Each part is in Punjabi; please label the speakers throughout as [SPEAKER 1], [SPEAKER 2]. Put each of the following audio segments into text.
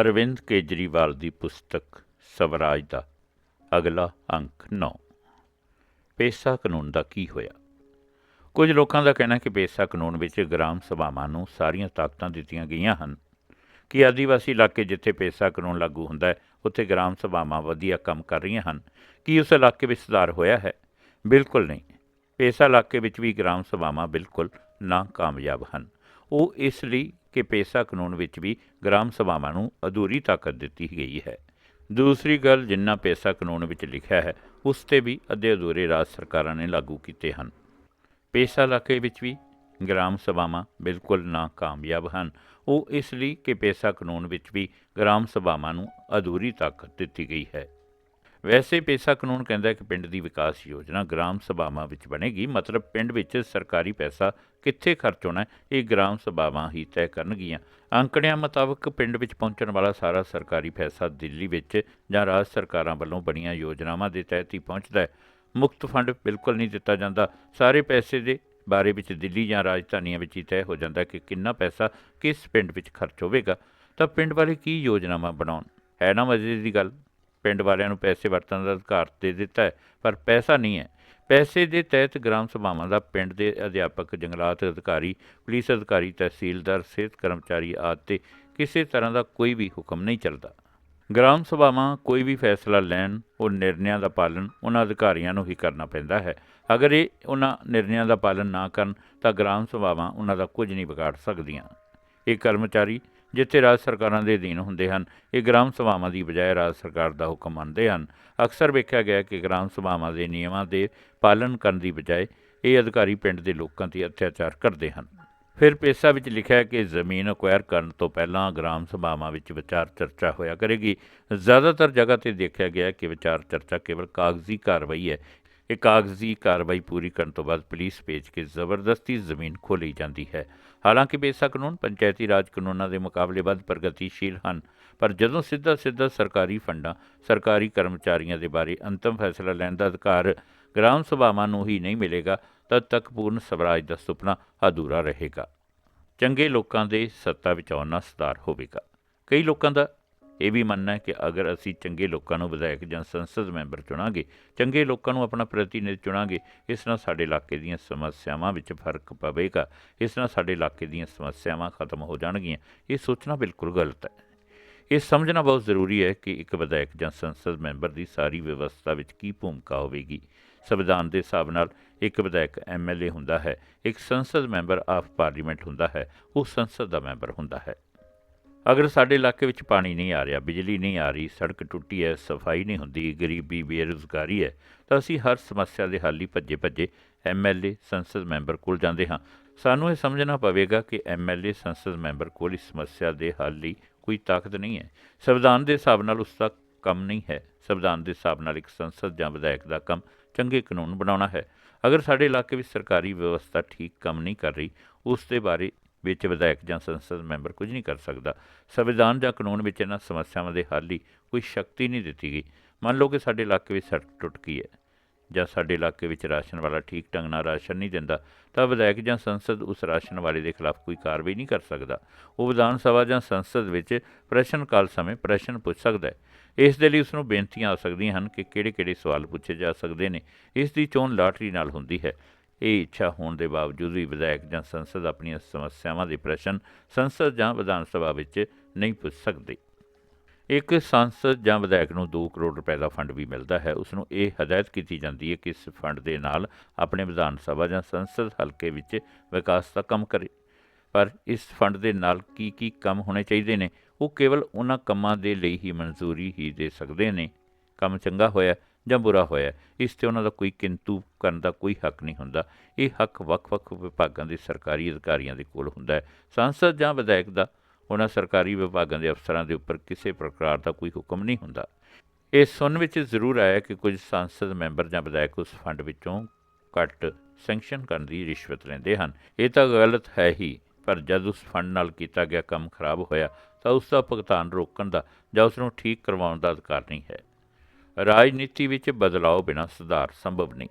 [SPEAKER 1] ਅਰਵਿੰਦ ਕੇਜਰੀਵਾਲ ਦੀ ਪੁਸਤਕ ਸਵਰਾਜ ਦਾ, ਅਗਲਾ ਅੰਕ 9 ਪੇਸਾ ਕਾਨੂੰਨ ਦਾ ਕੀ ਹੋਇਆ? ਕੁਝ ਲੋਕਾਂ ਦਾ ਕਹਿਣਾ ਕਿ ਪੇਸਾ ਕਾਨੂੰਨ ਵਿੱਚ ਗ੍ਰਾਮ ਸਭਾਵਾਂ ਨੂੰ ਸਾਰੀਆਂ ਤਾਕਤਾਂ ਦਿੱਤੀਆਂ ਗਈਆਂ ਹਨ। ਕਿ ਆਦੀਵਾਸੀ ਇਲਾਕੇ ਜਿੱਥੇ ਪੇਸਾ ਕਾਨੂੰਨ ਲਾਗੂ ਹੁੰਦਾ ਹੈ, ਉੱਥੇ ਗ੍ਰਾਮ ਸਭਾਵਾਂ ਵਧੀਆ ਕੰਮ ਕਰ ਰਹੀਆਂ ਹਨ। ਕੀ ਉਸ ਇਲਾਕੇ ਵਿੱਚ ਸੁਧਾਰ ਹੋਇਆ ਹੈ? ਬਿਲਕੁਲ ਨਹੀਂ। ਪੇਸਾ ਇਲਾਕੇ ਵਿੱਚ ਵੀ ਗ੍ਰਾਮ ਸਭਾਵਾਂ ਬਿਲਕੁਲ ਨਾ ਕਾਮਯਾਬ ਹਨ। ਉਹ ਇਸ ਲਈ ਕਿ ਪੇਸਾ ਕਾਨੂੰਨ ਵਿੱਚ ਵੀ ਗ੍ਰਾਮ ਸਭਾਵਾਂ ਨੂੰ ਅਧੂਰੀ ਤਾਕਤ ਦਿੱਤੀ ਗਈ ਹੈ। ਦੂਸਰੀ ਗੱਲ ਜਿੰਨਾ ਪੇਸਾ ਕਾਨੂੰਨ ਵਿੱਚ ਲਿਖਿਆ ਹੈ, ਉਸ ਤੇ ਵੀ ਅੱਧੇ ਅਧੂਰੇ ਰਾਜ ਸਰਕਾਰਾਂ ਨੇ ਲਾਗੂ ਕੀਤੇ ਹਨ। ਪੇਸਾ ਇਲਾਕੇ ਵਿੱਚ ਵੀ ਗ੍ਰਾਮ ਸਭਾਵਾਂ ਬਿਲਕੁਲ ਨਾ ਕਾਮਯਾਬ ਹਨ। ਉਹ ਇਸ ਲਈ ਕਿ ਪੇਸਾ ਕਾਨੂੰਨ ਵਿੱਚ ਵੀ ਗ੍ਰਾਮ ਸਭਾਵਾਂ ਨੂੰ ਅਧੂਰੀ ਤਾਕਤ ਦਿੱਤੀ ਗਈ ਹੈ। ਵੈਸੇ ਪੇਸਾ ਕਾਨੂੰਨ ਕਹਿੰਦਾ ਕਿ ਪਿੰਡ ਦੀ ਵਿਕਾਸ ਯੋਜਨਾ ਗ੍ਰਾਮ ਸਭਾਵਾਂ ਵਿੱਚ ਬਣੇਗੀ, ਮਤਲਬ ਪਿੰਡ ਵਿੱਚ ਸਰਕਾਰੀ ਪੈਸਾ ਕਿੱਥੇ ਖਰਚ ਹੋਣਾ ਇਹ ਗ੍ਰਾਮ ਸਭਾਵਾਂ ਹੀ ਤੈਅ ਕਰਨਗੀਆਂ। ਅੰਕੜਿਆਂ ਮੁਤਾਬਕ ਪਿੰਡ ਵਿੱਚ ਪਹੁੰਚਣ ਵਾਲਾ ਸਾਰਾ ਸਰਕਾਰੀ ਪੈਸਾ ਦਿੱਲੀ ਵਿੱਚ ਜਾਂ ਰਾਜ ਸਰਕਾਰਾਂ ਵੱਲੋਂ ਬਣੀਆਂ ਯੋਜਨਾਵਾਂ ਦੇ ਤਹਿਤ ਹੀ ਪਹੁੰਚਦਾ ਹੈ। ਮੁਕਤ ਫੰਡ ਬਿਲਕੁਲ ਨਹੀਂ ਦਿੱਤਾ ਜਾਂਦਾ। ਸਾਰੇ ਪੈਸੇ ਦੇ ਬਾਰੇ ਵਿੱਚ ਦਿੱਲੀ ਜਾਂ ਰਾਜਧਾਨੀਆਂ ਵਿੱਚ ਹੀ ਤੈਅ ਹੋ ਜਾਂਦਾ ਕਿ ਕਿੰਨਾ ਪੈਸਾ ਕਿਸ ਪਿੰਡ ਵਿੱਚ ਖਰਚ ਹੋਵੇਗਾ। ਤਾਂ ਪਿੰਡ ਵਾਲੇ ਕੀ ਯੋਜਨਾਵਾਂ ਬਣਾਉਣ? ਹੈ ਨਾ ਮਜ਼ੇ ਦੀ ਗੱਲ। ਪਿੰਡ ਵਾਲਿਆਂ ਨੂੰ ਪੈਸੇ ਵਰਤਣ ਦਾ ਅਧਿਕਾਰ ਦੇ ਦਿੱਤਾ ਹੈ, ਪਰ ਪੈਸਾ ਨਹੀਂ ਹੈ। ਪੈਸੇ ਦੇ ਤਹਿਤ ਗ੍ਰਾਮ ਸਭਾਵਾਂ ਦਾ ਪਿੰਡ ਦੇ ਅਧਿਆਪਕ, ਜੰਗਲਾਤ ਅਧਿਕਾਰੀ, ਪੁਲਿਸ ਅਧਿਕਾਰੀ, ਤਹਿਸੀਲਦਾਰ, ਸਿਹਤ ਕਰਮਚਾਰੀ ਆਦਿ ਤੇ ਕਿਸੇ ਤਰ੍ਹਾਂ ਦਾ ਕੋਈ ਵੀ ਹੁਕਮ ਨਹੀਂ ਚੱਲਦਾ। ਗ੍ਰਾਮ ਸਭਾਵਾਂ ਕੋਈ ਵੀ ਫੈਸਲਾ ਲੈਣ, ਉਹ ਨਿਰਣਿਆਂ ਦਾ ਪਾਲਣ ਉਹਨਾਂ ਅਧਿਕਾਰੀਆਂ ਨੂੰ ਹੀ ਕਰਨਾ ਪੈਂਦਾ ਹੈ। ਅਗਰ ਇਹ ਉਹਨਾਂ ਨਿਰਣਿਆਂ ਦਾ ਪਾਲਣ ਨਾ ਕਰਨ, ਤਾਂ ਗ੍ਰਾਮ ਸਭਾਵਾਂ ਉਹਨਾਂ ਦਾ ਕੁਝ ਨਹੀਂ ਵਿਗਾੜ ਸਕਦੀਆਂ। ਇਹ ਕਰਮਚਾਰੀ ਜਿੱਥੇ ਰਾਜ ਸਰਕਾਰਾਂ ਦੇ ਅਧੀਨ ਹੁੰਦੇ ਹਨ, ਇਹ ਗ੍ਰਾਮ ਸਭਾਵਾਂ ਦੀ ਬਜਾਏ ਰਾਜ ਸਰਕਾਰ ਦਾ ਹੁਕਮ ਮੰਨਦੇ ਹਨ। ਅਕਸਰ ਵੇਖਿਆ ਗਿਆ ਕਿ ਗ੍ਰਾਮ ਸਭਾਵਾਂ ਦੇ ਨਿਯਮਾਂ ਦੇ ਪਾਲਣ ਕਰਨ ਦੀ ਬਜਾਏ ਇਹ ਅਧਿਕਾਰੀ ਪਿੰਡ ਦੇ ਲੋਕਾਂ ਤੇ ਅਤਿਆਚਾਰ ਕਰਦੇ ਹਨ। ਫਿਰ ਪੇਸਾ ਵਿੱਚ ਲਿਖਿਆ ਹੈ ਕਿ ਜ਼ਮੀਨ ਅਕਵਾਇਰ ਕਰਨ ਤੋਂ ਪਹਿਲਾਂ ਗ੍ਰਾਮ ਸਭਾਵਾਂ ਵਿੱਚ ਵਿਚਾਰ ਚਰਚਾ ਹੋਇਆ ਕਰੇਗੀ। ਜ਼ਿਆਦਾਤਰ ਜਗ੍ਹਾ ਤੇ ਦੇਖਿਆ ਗਿਆ ਕਿ ਵਿਚਾਰ ਚਰਚਾ ਕੇਵਲ ਕਾਗਜ਼ੀ ਕਾਰਵਾਈ ਹੈ ਇਹ ਕਾਗਜ਼ੀ ਕਾਰਵਾਈ ਪੂਰੀ ਕਰਨ ਤੋਂ ਬਾਅਦ ਪੁਲਿਸ ਭੇਜ ਕੇ ਜ਼ਬਰਦਸਤੀ ਜ਼ਮੀਨ ਖੋਲੀ ਜਾਂਦੀ ਹੈ। ਹਾਲਾਂਕਿ ਪੇਸਾ ਕਾਨੂੰਨ, ਪੰਚਾਇਤੀ ਰਾਜ ਕਾਨੂੰਨਾਂ ਦੇ ਮੁਕਾਬਲੇ ਵੱਧ ਪ੍ਰਗਤੀਸ਼ੀਲ ਹਨ, ਪਰ ਜਦੋਂ ਸਿੱਧਾ ਸਿੱਧਾ ਸਰਕਾਰੀ ਫੰਡਾਂ, ਸਰਕਾਰੀ ਕਰਮਚਾਰੀਆਂ ਦੇ ਬਾਰੇ ਅੰਤਮ ਫੈਸਲਾ ਲੈਣ ਦਾ ਅਧਿਕਾਰ ਗ੍ਰਾਮ ਸਭਾਵਾਂ ਨੂੰ ਹੀ ਨਹੀਂ ਮਿਲੇਗਾ, ਤਦ ਤੱਕ ਪੂਰਨ ਸਵਰਾਜ ਦਾ ਸੁਪਨਾ ਅਧੂਰਾ ਰਹੇਗਾ। ਚੰਗੇ ਲੋਕਾਂ ਦੇ ਸੱਤਾ ਵਿੱਚ ਆਉਣਾ ਨਾਲ ਸੁਧਾਰ ਹੋਵੇਗਾ। ਕਈ ਲੋਕਾਂ ਦਾ ਇਹ ਵੀ ਮੰਨਣਾ ਹੈ ਕਿ ਅਗਰ ਅਸੀਂ ਚੰਗੇ ਲੋਕਾਂ ਨੂੰ ਵਿਧਾਇਕ ਜਾਂ ਸੰਸਦ ਮੈਂਬਰ ਚੁਣਾਂਗੇ, ਚੰਗੇ ਲੋਕਾਂ ਨੂੰ ਆਪਣਾ ਪ੍ਰਤੀਨਿਧ ਚੁਣਾਂਗੇ, ਇਸ ਨਾਲ ਸਾਡੇ ਇਲਾਕੇ ਦੀਆਂ ਸਮੱਸਿਆਵਾਂ ਵਿੱਚ ਫ਼ਰਕ ਪਵੇਗਾ, ਇਸ ਨਾਲ ਸਾਡੇ ਇਲਾਕੇ ਦੀਆਂ ਸਮੱਸਿਆਵਾਂ ਖਤਮ ਹੋ ਜਾਣਗੀਆਂ। ਇਹ ਸੋਚਣਾ ਬਿਲਕੁਲ ਗਲਤ ਹੈ। ਇਹ ਸਮਝਣਾ ਬਹੁਤ ਜ਼ਰੂਰੀ ਹੈ ਕਿ ਇੱਕ ਵਿਧਾਇਕ ਜਾਂ ਸੰਸਦ ਮੈਂਬਰ ਦੀ ਸਾਰੀ ਵਿਵਸਥਾ ਵਿੱਚ ਕੀ ਭੂਮਿਕਾ ਹੋਵੇਗੀ। ਸੰਵਿਧਾਨ ਦੇ ਹਿਸਾਬ ਨਾਲ ਇੱਕ ਵਿਧਾਇਕ ਐਮਐਲਏ ਹੁੰਦਾ ਹੈ, ਇੱਕ ਸੰਸਦ ਮੈਂਬਰ ਆਫ ਪਾਰਲੀਮੈਂਟ ਹੁੰਦਾ ਹੈ, ਉਹ ਸੰਸਦ ਦਾ ਮੈਂਬਰ ਹੁੰਦਾ ਹੈ। ਅਗਰ ਸਾਡੇ ਇਲਾਕੇ ਵਿੱਚ ਪਾਣੀ ਨਹੀਂ ਆ ਰਿਹਾ, ਬਿਜਲੀ ਨਹੀਂ ਆ ਰਹੀ, ਸੜਕ ਟੁੱਟੀ ਹੈ, ਸਫ਼ਾਈ ਨਹੀਂ ਹੁੰਦੀ, ਗਰੀਬੀ ਬੇਰੁਜ਼ਗਾਰੀ ਹੈ, ਤਾਂ ਅਸੀਂ ਹਰ ਸਮੱਸਿਆ ਦੇ ਹੱਲ ਲਈ ਭੱਜੇ ਭੱਜੇ ਐਮਐਲਏ ਸੰਸਦ ਮੈਂਬਰ ਕੋਲ ਜਾਂਦੇ ਹਾਂ। ਸਾਨੂੰ ਇਹ ਸਮਝਣਾ ਪਵੇਗਾ ਕਿ ਐਮਐਲਏ ਸੰਸਦ ਮੈਂਬਰ ਕੋਲ ਇਸ ਸਮੱਸਿਆ ਦੇ ਹੱਲ ਲਈ ਕੋਈ ਤਾਕਤ ਨਹੀਂ ਹੈ। ਸੰਵਿਧਾਨ ਦੇ ਹਿਸਾਬ ਨਾਲ ਉਸ ਦਾ ਕੰਮ ਨਹੀਂ ਹੈ। ਸੰਵਿਧਾਨ ਦੇ ਹਿਸਾਬ ਨਾਲ ਇੱਕ ਸੰਸਦ ਜਾਂ ਵਿਧਾਇਕ ਦਾ ਕੰਮ ਚੰਗੇ ਕਾਨੂੰਨ ਬਣਾਉਣਾ ਹੈ। ਅਗਰ ਸਾਡੇ ਇਲਾਕੇ ਵਿੱਚ ਸਰਕਾਰੀ ਵਿਵਸਥਾ ਠੀਕ ਕੰਮ ਨਹੀਂ ਕਰ ਰਹੀ, ਉਸ ਦੇ ਬਾਰੇ ਵਿੱਚ ਵਿਧਾਇਕ ਜਾਂ ਸੰਸਦ ਮੈਂਬਰ ਕੁਝ ਨਹੀਂ ਕਰ ਸਕਦਾ। ਸੰਵਿਧਾਨ ਜਾਂ ਕਾਨੂੰਨ ਵਿੱਚ ਇਹਨਾਂ ਸਮੱਸਿਆਵਾਂ ਦੇ ਹੱਲ ਲਈ ਕੋਈ ਸ਼ਕਤੀ ਨਹੀਂ ਦਿੱਤੀ ਗਈ। ਮੰਨ ਲਓ ਕਿ ਸਾਡੇ ਇਲਾਕੇ ਵਿੱਚ ਸੜਕ ਟੁੱਟ ਗਈ ਹੈ ਜਾਂ ਸਾਡੇ ਇਲਾਕੇ ਵਿੱਚ ਰਾਸ਼ਨ ਵਾਲਾ ਠੀਕ ਢੰਗ ਨਾਲ ਰਾਸ਼ਨ ਨਹੀਂ ਦਿੰਦਾ, ਤਾਂ ਵਿਧਾਇਕ ਜਾਂ ਸੰਸਦ ਉਸ ਰਾਸ਼ਨ ਵਾਲੇ ਦੇ ਖਿਲਾਫ ਕੋਈ ਕਾਰਵਾਈ ਨਹੀਂ ਕਰ ਸਕਦਾ। ਉਹ ਵਿਧਾਨ ਸਭਾ ਜਾਂ ਸੰਸਦ ਵਿੱਚ ਪ੍ਰਸ਼ਨ ਕਾਲ ਸਮੇਂ ਪ੍ਰਸ਼ਨ ਪੁੱਛ ਸਕਦਾ ਹੈ। ਇਸ ਦੇ ਲਈ ਉਸ ਨੂੰ ਬੇਨਤੀਆਂ ਆ ਸਕਦੀਆਂ ਹਨ ਕਿ ਕਿਹੜੇ-ਕਿਹੜੇ ਸਵਾਲ ਪੁੱਛੇ ਜਾ ਸਕਦੇ ਨੇ। ਇਸ ਦੀ ਚੋਣ ਲਾਟਰੀ ਨਾਲ ਹੁੰਦੀ ਹੈ। ਇਹ ਇੱਛਾ ਹੋਣ ਦੇ ਬਾਵਜੂਦ ਵੀ ਵਿਧਾਇਕ ਜਾਂ ਸੰਸਦ ਆਪਣੀਆਂ ਸਮੱਸਿਆਵਾਂ ਦੇ ਪ੍ਰਸ਼ਨ ਸੰਸਦ ਜਾਂ ਵਿਧਾਨ ਸਭਾ ਵਿੱਚ ਨਹੀਂ ਪੁੱਛ ਸਕਦੇ। ਇੱਕ ਸੰਸਦ ਜਾਂ ਵਿਧਾਇਕ ਨੂੰ 2 ਕਰੋੜ ਰੁਪਏ ਦਾ ਫੰਡ ਵੀ ਮਿਲਦਾ ਹੈ। ਉਸ ਨੂੰ ਇਹ ਹਦਾਇਤ ਕੀਤੀ ਜਾਂਦੀ ਹੈ ਕਿ ਇਸ ਫੰਡ ਦੇ ਨਾਲ ਆਪਣੇ ਵਿਧਾਨ ਸਭਾ ਜਾਂ ਸੰਸਦ ਹਲਕੇ ਵਿੱਚ ਵਿਕਾਸ ਦਾ ਕੰਮ ਕਰੇ। ਪਰ ਇਸ ਫੰਡ ਦੇ ਨਾਲ ਕੀ ਕੀ ਕੰਮ ਹੋਣੇ ਚਾਹੀਦੇ ਨੇ? ਉਹ ਕੇਵਲ ਉਹਨਾਂ ਕੰਮਾਂ ਦੇ ਲਈ ਹੀ ਮਨਜ਼ੂਰੀ ਹੀ ਦੇ ਸਕਦੇ ਨੇ। ਕੰਮ ਚੰਗਾ ਹੋਇਆ ਜਾਂ ਬੁਰਾ ਹੋਇਆ ਇਸ ਤੇ ਉਹਨਾਂ ਦਾ ਕੋਈ ਕਿੰਤੂ ਕਰਨ ਦਾ ਕੋਈ ਹੱਕ ਨਹੀਂ ਹੁੰਦਾ। ਇਹ ਹੱਕ ਵੱਖ-ਵੱਖ ਵਿਭਾਗਾਂ ਦੇ ਸਰਕਾਰੀ ਅਧਿਕਾਰੀਆਂ ਦੇ ਕੋਲ ਹੁੰਦਾ ਹੈ। ਸੰਸਦ ਜਾਂ ਵਿਧਾਇਕ ਦਾ, ਉਹਨਾਂ ਸਰਕਾਰੀ ਵਿਭਾਗਾਂ ਦੇ ਅਫਸਰਾਂ ਦੇ ਉੱਪਰ ਕਿਸੇ ਪ੍ਰਕਾਰ ਦਾ ਕੋਈ ਹੁਕਮ ਨਹੀਂ ਹੁੰਦਾ। ਇਹ ਸੁਣਨ ਵਿੱਚ ਜ਼ਰੂਰ ਆਇਆ ਕਿ ਕੁਝ ਸੰਸਦ ਮੈਂਬਰ ਜਾਂ ਵਿਧਾਇਕ ਉਸ ਫੰਡ ਵਿੱਚੋਂ ਘੱਟ ਸੈਂਕਸ਼ਨ ਕਰਨ ਦੀ ਰਿਸ਼ਵਤ ਲੈਂਦੇ ਹਨ। ਇਹ ਤਾਂ ਗਲਤ ਹੈ ਹੀ, ਪਰ ਜਦ ਉਸ ਫੰਡ ਨਾਲ ਕੀਤਾ ਗਿਆ ਕੰਮ ਖਰਾਬ ਹੋਇਆ, ਤਾਂ ਉਸ ਦਾ ਭੁਗਤਾਨ ਰੋਕਣ ਦਾ ਜਾਂ ਉਸ ਨੂੰ ਠੀਕ ਕਰਵਾਉਣ ਦਾ ਅਧਿਕਾਰ ਨਹੀਂ ਹੈ। ਰਾਜਨੀਤੀ ਵਿੱਚ ਬਦਲਾਅ ਬਿਨਾਂ ਸੁਧਾਰ ਸੰਭਵ ਨਹੀਂ।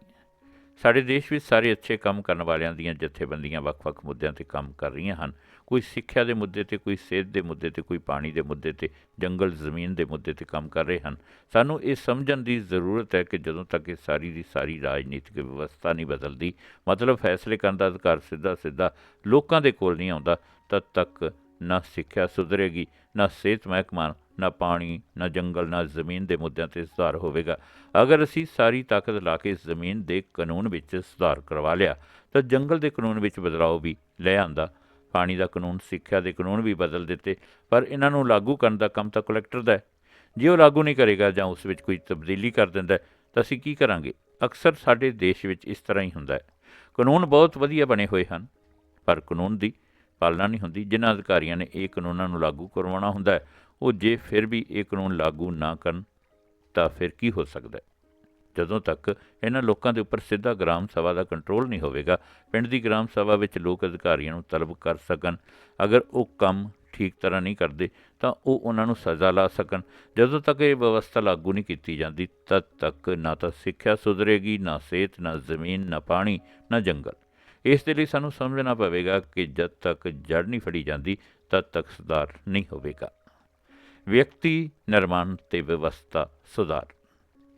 [SPEAKER 1] ਸਾਡੇ ਦੇਸ਼ ਵਿੱਚ ਸਾਰੇ ਅੱਛੇ ਕੰਮ ਕਰਨ ਵਾਲਿਆਂ ਦੀਆਂ ਜਥੇਬੰਦੀਆਂ ਵੱਖ-ਵੱਖ ਮੁੱਦਿਆਂ ਤੇ ਕੰਮ ਕਰ ਰਹੀਆਂ ਹਨ। ਕੋਈ ਸਿੱਖਿਆ ਦੇ ਮੁੱਦੇ ਤੇ, ਕੋਈ ਸਿਹਤ ਦੇ ਮੁੱਦੇ ਤੇ, ਕੋਈ ਪਾਣੀ ਦੇ ਮੁੱਦੇ ਤੇ, ਜੰਗਲ, ਜ਼ਮੀਨ ਦੇ ਮੁੱਦੇ ਤੇ ਕੰਮ ਕਰ ਰਹੇ ਹਨ। ਸਾਨੂੰ ਇਹ ਸਮਝਣ ਦੀ ਜ਼ਰੂਰਤ ਹੈ ਕਿ ਜਦੋਂ ਤੱਕ ਇਹ ਸਾਰੀ ਦੀ ਸਾਰੀ ਰਾਜਨੀਤਿਕ ਵਿਵਸਥਾ ਨਹੀਂ ਬਦਲਦੀ, ਮਤਲਬ ਫੈਸਲੇ ਕਰਨ ਦਾ ਅਧਿਕਾਰ ਸਿੱਧਾ ਸਿੱਧਾ ਲੋਕਾਂ ਦੇ ਕੋਲ ਨਹੀਂ ਆਉਂਦਾ, ਤਦ ਤੱਕ ਨਾ ਸਿੱਖਿਆ ਸੁਧਰੇਗੀ, ਨਾ ਸਿਹਤ ਮਹਿਕਮਾ, ਨਾ ਪਾਣੀ, ਨਾ ਜੰਗਲ, ਨਾ ਜ਼ਮੀਨ ਦੇ ਮੁੱਦਿਆਂ ਤੇ ਸੁਧਾਰ ਹੋਵੇਗਾ। ਅਗਰ ਅਸੀਂ ਸਾਰੀ ਤਾਕਤ ਲਾ ਕੇ ਜ਼ਮੀਨ ਦੇ ਕਾਨੂੰਨ ਵਿੱਚ ਸੁਧਾਰ ਕਰਵਾ ਲਿਆ, ਤਾਂ ਜੰਗਲ ਦੇ ਕਾਨੂੰਨ ਵਿੱਚ ਬਦਲਾਅ ਵੀ ਲੈ ਆਂਦਾ। ਪਾਣੀ ਦਾ ਕਾਨੂੰਨ, ਸਿੱਖਿਆ ਦੇ ਕਾਨੂੰਨ ਵੀ ਬਦਲ ਦਿੱਤੇ, ਪਰ ਇਹਨਾਂ ਨੂੰ ਲਾਗੂ ਕਰਨ ਦਾ ਕੰਮ ਤਾਂ ਕਲੈਕਟਰ ਦਾ ਹੈ। ਜੇ ਉਹ ਲਾਗੂ ਨਹੀਂ ਕਰੇਗਾ ਜਾਂ ਉਸ ਵਿੱਚ ਕੋਈ ਤਬਦੀਲੀ ਕਰ ਦਿੰਦਾ ਤਾਂ ਅਸੀਂ ਕੀ ਕਰਾਂਗੇ? ਅਕਸਰ ਸਾਡੇ ਦੇਸ਼ ਵਿੱਚ ਇਸ ਤਰ੍ਹਾਂ ਹੀ ਹੁੰਦਾ ਹੈ। ਕਾਨੂੰਨ ਬਹੁਤ ਵਧੀਆ ਬਣੇ ਹੋਏ ਹਨ, ਪਰ ਕਾਨੂੰਨ ਦੀ ਪਾਲਣਾ ਨਹੀਂ ਹੁੰਦੀ। ਜਿਨ੍ਹਾਂ ਅਧਿਕਾਰੀਆਂ ਨੇ ਇਹ ਕਾਨੂੰਨਾਂ ਨੂੰ ਲਾਗੂ ਕਰਵਾਉਣਾ ਹੁੰਦਾ ਹੈ, ਉਹ ਜੇ ਫਿਰ ਵੀ ਇਹ ਕਾਨੂੰਨ ਲਾਗੂ ਨਾ ਕਰਨ, ਤਾਂ ਫਿਰ ਕੀ ਹੋ ਸਕਦਾ ਹੈ? ਜਦੋਂ ਤੱਕ ਇਹਨਾਂ ਲੋਕਾਂ ਦੇ ਉੱਪਰ ਸਿੱਧਾ ਗ੍ਰਾਮ ਸਭਾ ਦਾ ਕੰਟਰੋਲ ਨਹੀਂ ਹੋਵੇਗਾ, ਪਿੰਡ ਦੀ ਗ੍ਰਾਮ ਸਭਾ ਵਿੱਚ ਲੋਕ ਅਧਿਕਾਰੀਆਂ ਨੂੰ ਤਲਬ ਕਰ ਸਕਣ। ਅਗਰ ਉਹ ਕੰਮ ਠੀਕ ਤਰ੍ਹਾਂ ਨਹੀਂ ਕਰਦੇ, ਤਾਂ ਉਹ ਉਹਨਾਂ ਨੂੰ ਸਜ਼ਾ ਲਾ ਸਕਣ। ਜਦੋਂ ਤੱਕ ਇਹ ਵਿਵਸਥਾ ਲਾਗੂ ਨਹੀਂ ਕੀਤੀ ਜਾਂਦੀ, ਤਦ ਤੱਕ ਨਾ ਤਾਂ ਸਿੱਖਿਆ ਸੁਧਰੇਗੀ, ਨਾ ਸਿਹਤ, ਨਾ ਜ਼ਮੀਨ, ਨਾ ਪਾਣੀ, ਨਾ ਜੰਗਲ। ਇਸ ਦੇ ਲਈ ਸਾਨੂੰ ਸਮਝਣਾ ਪਵੇਗਾ ਕਿ ਜਦ ਤੱਕ ਜੜ ਨਹੀਂ ਫੜੀ ਜਾਂਦੀ, ਤਦ ਤੱਕ ਸੁਧਾਰ ਨਹੀਂ ਹੋਵੇਗਾ। ਵਿਅਕਤੀ ਨਿਰਮਾਣ ਤੇ ਵਿਵਸਥਾ ਸੁਧਾਰ।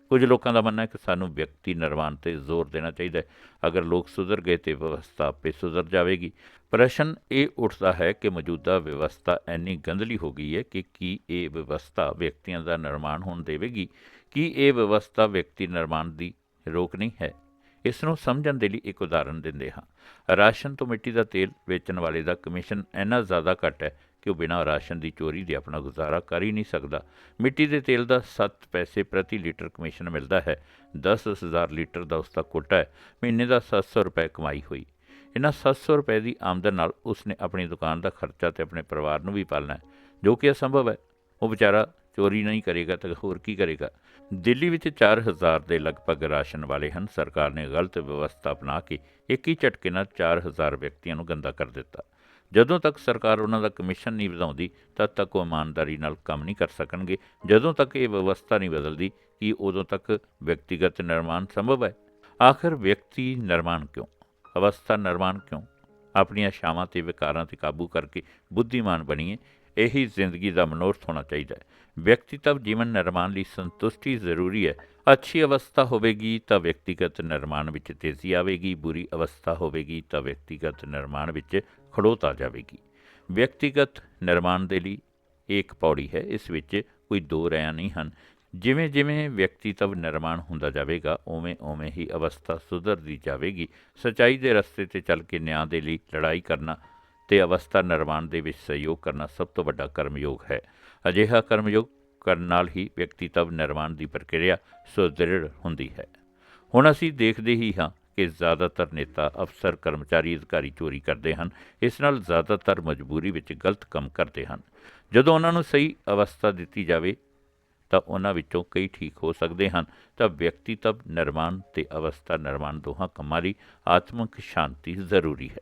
[SPEAKER 1] ਕੁਝ ਲੋਕਾਂ ਦਾ ਮੰਨਣਾ ਹੈ ਕਿ ਸਾਨੂੰ ਵਿਅਕਤੀ ਨਿਰਮਾਣ ਤੇ ਜ਼ੋਰ ਦੇਣਾ ਚਾਹੀਦਾ ਹੈ। ਅਗਰ ਲੋਕ ਸੁਧਰ ਗਏ ਤੇ ਵਿਵਸਥਾ ਆਪੇ ਸੁਧਰ ਜਾਵੇਗੀ। ਪ੍ਰਸ਼ਨ ਇਹ ਉੱਠਦਾ ਹੈ ਕਿ ਮੌਜੂਦਾ ਵਿਵਸਥਾ ਇੰਨੀ ਗੰਦਲੀ ਹੋ ਗਈ ਹੈ ਕਿ ਕੀ ਇਹ ਵਿਵਸਥਾ ਵਿਅਕਤੀਆਂ ਦਾ ਨਿਰਮਾਣ ਹੋਣ ਦੇਵੇਗੀ? ਕੀ ਇਹ ਵਿਵਸਥਾ ਵਿਅਕਤੀ ਨਿਰਮਾਣ ਦੀ ਰੋਕ ਨਹੀਂ ਹੈ? ਇਸ ਨੂੰ ਸਮਝਣ ਦੇ ਲਈ ਇੱਕ ਉਦਾਹਰਣ ਦਿੰਦੇ ਹਾਂ। ਰਾਸ਼ਨ ਤੋਂ ਮਿੱਟੀ ਦਾ ਤੇਲ ਵੇਚਣ ਵਾਲੇ ਦਾ ਕਮਿਸ਼ਨ ਇੰਨਾ ਜ਼ਿਆਦਾ ਘੱਟ ਹੈ ਕਿ ਉਹ ਬਿਨਾਂ ਰਾਸ਼ਨ ਦੀ ਚੋਰੀ ਦੇ ਆਪਣਾ ਗੁਜ਼ਾਰਾ ਕਰ ਹੀ ਨਹੀਂ ਸਕਦਾ। ਮਿੱਟੀ ਦੇ ਤੇਲ ਦਾ 7 ਪੈਸੇ ਪ੍ਰਤੀ ਲੀਟਰ ਕਮਿਸ਼ਨ ਮਿਲਦਾ ਹੈ। 10000 ਲੀਟਰ ਦਾ ਉਸ ਦਾ ਕੋਟਾ ਹੈ। ਮਹੀਨੇ ਦਾ 700 ਰੁਪਏ ਕਮਾਈ ਹੋਈ। ਇਹਨਾਂ 700 ਰੁਪਏ ਦੀ ਆਮਦਨ ਨਾਲ ਉਸਨੇ ਆਪਣੀ ਦੁਕਾਨ ਦਾ ਖਰਚਾ ਤੇ ਆਪਣੇ ਪਰਿਵਾਰ ਨੂੰ ਵੀ ਪਾਲਣਾ ਹੈ, ਜੋ ਕਿ ਅਸੰਭਵ ਹੈ। ਉਹ ਵਿਚਾਰਾ ਚੋਰੀ ਨਹੀਂ ਕਰੇਗਾ ਤਾਂ ਹੋਰ ਕੀ ਕਰੇਗਾ? ਦਿੱਲੀ ਵਿੱਚ 4000 ਦੇ ਲਗਭਗ ਰਾਸ਼ਨ ਵਾਲੇ ਹਨ। ਸਰਕਾਰ ਨੇ ਗਲਤ ਵਿਵਸਥਾ ਅਪਣਾ ਕੇ ਇੱਕ ਹੀ ਝਟਕੇ ਨਾਲ 4000 ਵਿਅਕਤੀਆਂ ਨੂੰ ਗੰਦਾ ਕਰ ਦਿੱਤਾ। ਜਦੋਂ ਤੱਕ ਸਰਕਾਰ ਉਹਨਾਂ ਦਾ ਕਮਿਸ਼ਨ ਨਹੀਂ ਵਧਾਉਂਦੀ, ਤਦ ਤੱਕ ਉਹ ਇਮਾਨਦਾਰੀ ਨਾਲ ਕੰਮ ਨਹੀਂ ਕਰ ਸਕਣਗੇ। ਜਦੋਂ ਤੱਕ ਇਹ ਵਿਵਸਥਾ ਨਹੀਂ ਬਦਲਦੀ, ਕਿ ਉਦੋਂ ਤੱਕ ਵਿਅਕਤੀਗਤ ਨਿਰਮਾਣ ਸੰਭਵ ਹੈ? ਆਖਰ ਵਿਅਕਤੀ ਨਿਰਮਾਣ ਕਿਉਂ? ਅਵਸਥਾ ਨਿਰਮਾਣ ਕਿਉਂ? ਆਪਣੀਆਂ ਸ਼ਾਵਾਂ ਤੇ ਵਿਕਾਰਾਂ ਤੇ ਕਾਬੂ ਕਰਕੇ ਬੁੱਧੀਮਾਨ ਬਣੀਏ। ਇਹੀ ਜ਼ਿੰਦਗੀ ਦਾ ਮਨੋਰਥ ਹੋਣਾ ਚਾਹੀਦਾ ਹੈ। ਵਿਅਕਤੀਤਵ ਜੀਵਨ ਨਿਰਮਾਣ ਲਈ ਸੰਤੁਸ਼ਟੀ ਜ਼ਰੂਰੀ ਹੈ। ਅੱਛੀ ਅਵਸਥਾ ਹੋਵੇਗੀ ਤਾਂ ਵਿਅਕਤੀਗਤ ਨਿਰਮਾਣ ਵਿੱਚ ਤੇਜ਼ੀ ਆਵੇਗੀ, ਬੁਰੀ ਅਵਸਥਾ ਹੋਵੇਗੀ ਤਾਂ ਵਿਅਕਤੀਗਤ ਨਿਰਮਾਣ ਵਿੱਚ ਖੜੋਤ ਆ ਜਾਵੇਗੀ। ਵਿਅਕਤੀਗਤ ਨਿਰਮਾਣ ਦੇ ਲਈ ਇੱਕ ਪੌੜੀ ਹੈ, ਇਸ ਵਿੱਚ ਕੋਈ ਦੋ ਰਾਇਆਂ ਨਹੀਂ ਹਨ। ਜਿਵੇਂ ਜਿਵੇਂ ਵਿਅਕਤੀਤਵ ਨਿਰਮਾਣ ਹੁੰਦਾ ਜਾਵੇਗਾ ਉਵੇਂ ਉਵੇਂ ਹੀ ਅਵਸਥਾ ਸੁਧਰਦੀ ਜਾਵੇਗੀ। ਸਚਾਈ ਦੇ ਰਸਤੇ ਤੇ ਚੱਲ ਕੇ ਨਿਆਂ ਦੇ ਲਈ ਲੜਾਈ ਕਰਨਾ ਤੇ ਅਵਸਥਾ ਨਿਰਮਾਣ ਦੇ ਵਿੱਚ ਸਹਿਯੋਗ ਕਰਨਾ ਸਭ ਤੋਂ ਵੱਡਾ ਕਰਮਯੋਗ ਹੈ। ਅਜਿਹਾ ਕਰਮਯੋਗ ਕਰਨ ਨਾਲ ਹੀ ਵਿਅਕਤੀਤਵ ਨਿਰਮਾਣ ਦੀ ਪ੍ਰਕਿਰਿਆ ਸੁਦ੍ਰਿੜ ਹੁੰਦੀ ਹੈ। ਹੁਣ ਅਸੀਂ ਦੇਖਦੇ ਹੀ ਹਾਂ ਕਿ ਜ਼ਿਆਦਾਤਰ ਨੇਤਾ, ਅਫਸਰ, ਕਰਮਚਾਰੀ, ਅਧਿਕਾਰੀ ਚੋਰੀ ਕਰਦੇ ਹਨ। ਇਸ ਨਾਲ ਜ਼ਿਆਦਾਤਰ ਮਜਬੂਰੀ ਵਿੱਚ ਗਲਤ ਕੰਮ ਕਰਦੇ ਹਨ। ਜਦੋਂ ਉਹਨਾਂ ਨੂੰ ਸਹੀ ਅਵਸਥਾ ਦਿੱਤੀ ਜਾਵੇ, ਤਾਂ ਉਹਨਾਂ ਵਿੱਚੋਂ ਕਈ ਠੀਕ ਹੋ ਸਕਦੇ ਹਨ। ਤਾਂ ਵਿਅਕਤੀਤਵ ਨਿਰਮਾਣ ਤੇ ਅਵਸਥਾ ਨਿਰਮਾਣ ਦੋਹਾਂ ਕੰਮਾਂ ਲਈ ਆਤਮਿਕ ਸ਼ਾਂਤੀ ਜ਼ਰੂਰੀ ਹੈ।